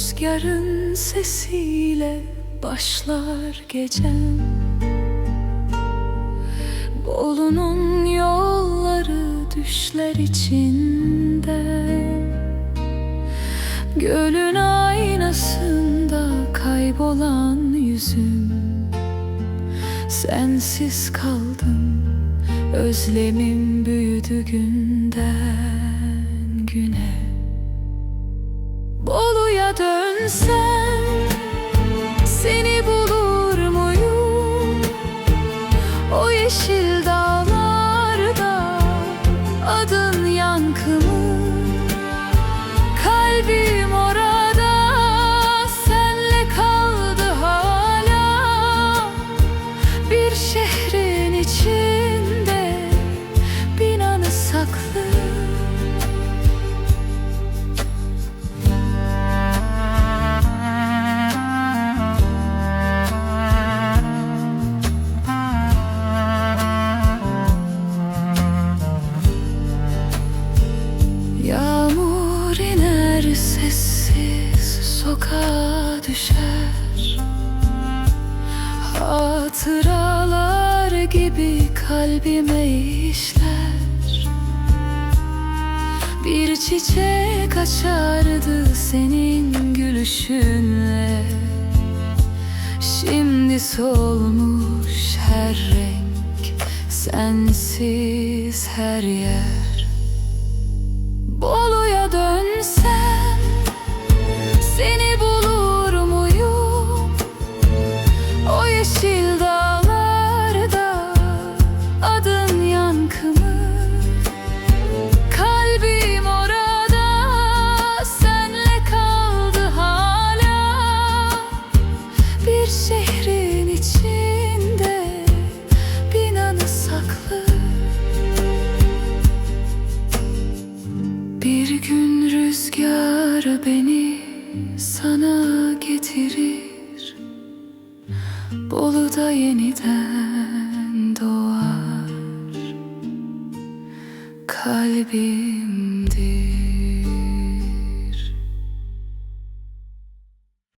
rüzgarın sesiyle başlar gecem Bolu'nun yolları düşler içinde. Gölün aynasında kaybolan yüzüm. Sensiz kaldım Özlemim büyüdü günden güne Dönsem Seni bulur muyum? O yeşil dağlarda Adın yankımı sokağa düşer. Hatıralar gibi kalbime işler. Bir çiçek açardı senin gülüşünle. Şimdi solmuş her renk Sensiz her yer. Bolu'ya dönsem Bir gün rüzgar beni sana getirir. Bolu'da yeniden doğar. Kalbim